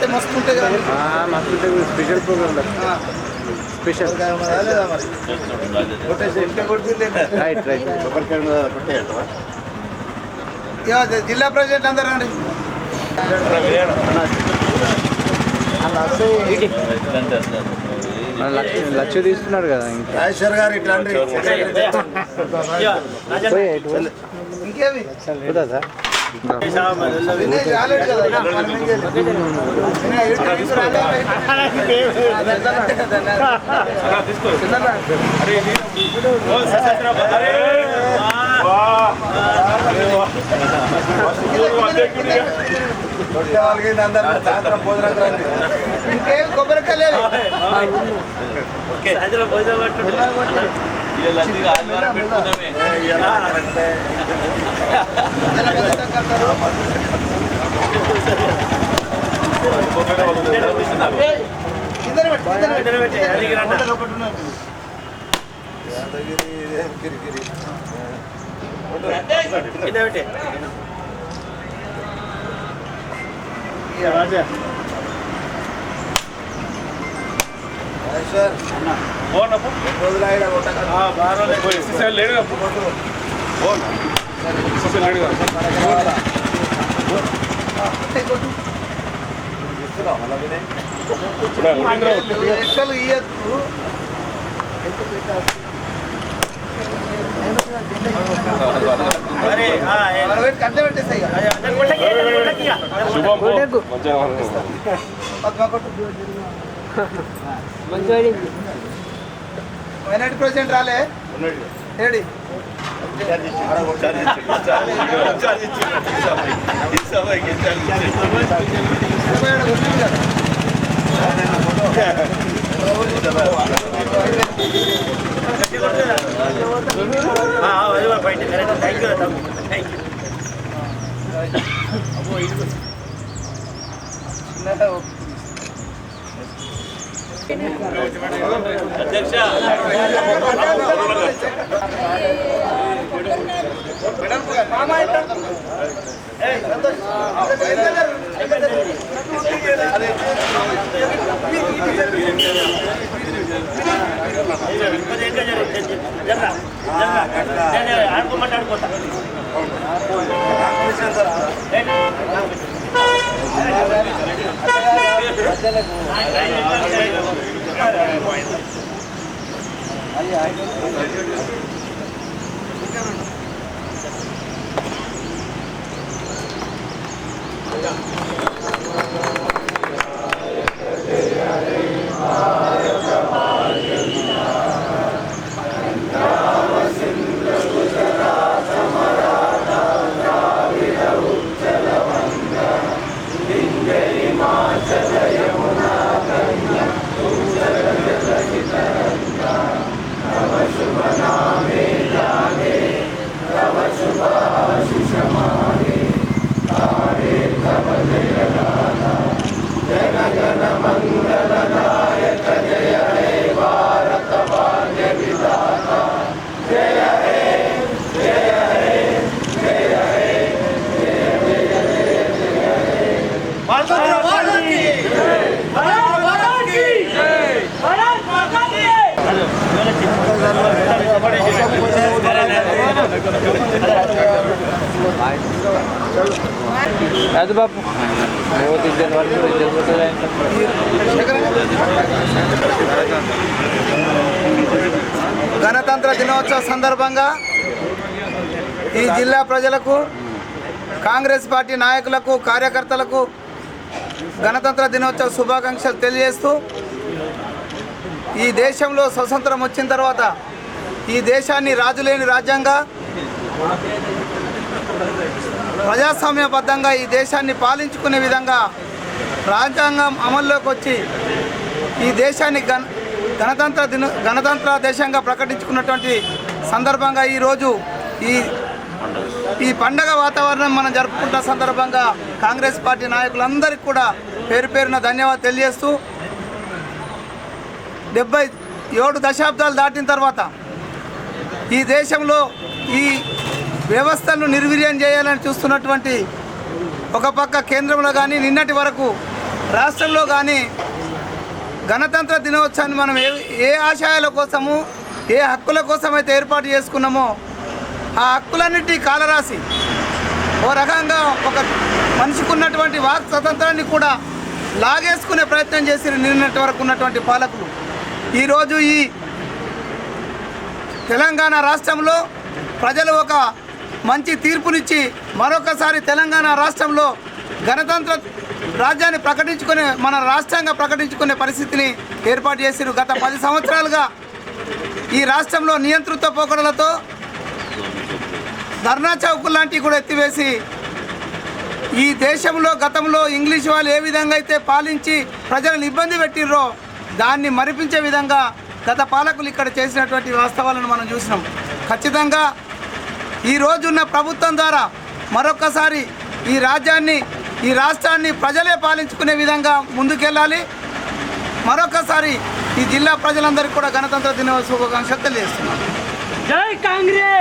ఏడైతే మస్తు ఉంటాయి కదా మస్తు special programme special right right ఇక జిల్లా ప్రెసిడెంట్ అందరూ రండి. లక్ష తీస్తున్నారు కదా రాజేశ్వర్ గారు ఇట్లా అండి పోయి ఇటు పోయి. ఇంకేమి సాయంత్రం భోజనం రండి ఇంకేం కొబ్బరికాయ లేదు కిందన పెట్టు, కిందన పెట్టు. యాదగిరి ఇదేం కిరికిరి రాజేశ్వర్ రోజులు ఆయన కొట్టక ఇస్తున్నావు మళ్ళీ వినయ్ లక్షలు ఇయ్యద్దు మనం పెట్టి కట్ట పెట్టేస్తాయి ఇక. పద్మ కొట్టు. మైనార్టీ ప్రెసిడెంట్ రాలే ఏడి ముప్పై ఏడు వచ్చింది Yeah. Marta అది బాబు ఇద్దరు వరకు ఇద్దరు గణతంత్ర దినోత్సవ సందర్భంగా ఈ జిల్లా ప్రజలకు కాంగ్రెస్ పార్టీ నాయకులకు కార్యకర్తలకు గణతంత్ర దినోత్సవ శుభాకాంక్షలు తెలియజేస్తూ ఈ దేశంలో స్వతంత్రం వచ్చిన తర్వాత ఈ దేశాన్ని రాజులేని రాజ్యంగా ప్రజాస్వామ్యబద్ధంగా ఈ దేశాన్ని పాలించుకునే విధంగా రాజ్యాంగం అమల్లోకి వచ్చి ఈ దేశాన్ని గణ గణతంత్ర దిన గణతంత్ర దేశంగా ప్రకటించుకున్నటువంటి సందర్భంగా ఈరోజు ఈ ఈ పండగ వాతావరణం మనం జరుపుకుంటున్న సందర్భంగా కాంగ్రెస్ పార్టీ నాయకులందరికీ కూడా పేరు పేరున ధన్యవాదాలు తెలియజేస్తూ డెబ్బై ఏడు దశాబ్దాలు దాటిన తర్వాత ఈ దేశంలో ఈ వ్యవస్థను నిర్వీర్యం చేయాలని చూస్తున్నటువంటి ఒక పక్క కేంద్రంలో కానీ నిన్నటి వరకు రాష్ట్రంలో కానీ గణతంత్ర దినోత్సవాన్ని మనం ఏ ఏ ఆశయాల కోసము ఏ హక్కుల కోసం అయితే ఏర్పాటు చేసుకున్నామో ఆ హక్కులన్నిటి కాలరాసి ఓ రకంగా ఒక మనిషికి ఉన్నటువంటి వాక్ స్వతంత్రాన్ని కూడా లాగేసుకునే ప్రయత్నం చేసి నిన్నటి వరకు ఉన్నటువంటి పాలకులు. ఈరోజు ఈ తెలంగాణ రాష్ట్రంలో ప్రజలు ఒక మంచి తీర్పునిచ్చి మరొకసారి తెలంగాణ రాష్ట్రంలో గణతంత్ర రాజ్యాన్ని ప్రకటించుకునే మన రాష్ట్రంగా ప్రకటించుకునే పరిస్థితిని ఏర్పాటు చేసిరు. గత పది సంవత్సరాలుగా ఈ రాష్ట్రంలో నియంతృత్వ పోకడలతో ధర్నా చౌకులు లాంటివి కూడా ఎత్తివేసి ఈ దేశంలో గతంలో ఇంగ్లీష్ వాళ్ళు ఏ విధంగా అయితే పాలించి ప్రజలను ఇబ్బంది పెట్టిర్రో దాన్ని మరిపించే విధంగా గత పాలకులు ఇక్కడ చేసినటువంటి వాస్తవాలను మనం చూసినాం. ఖచ్చితంగా ఈ రోజున్న ప్రభుత్వం ద్వారా మరొకసారి ఈ రాజ్యాన్ని ఈ రాష్ట్రాన్ని ప్రజలే పాలించుకునే విధంగా ముందుకెళ్ళాలి. మరొకసారి ఈ జిల్లా ప్రజలందరికీ కూడా గణతంత్ర దినోత్సవ శుభాకాంక్షలు తెలియజేస్తున్నాను. జై కాంగ్రెస్!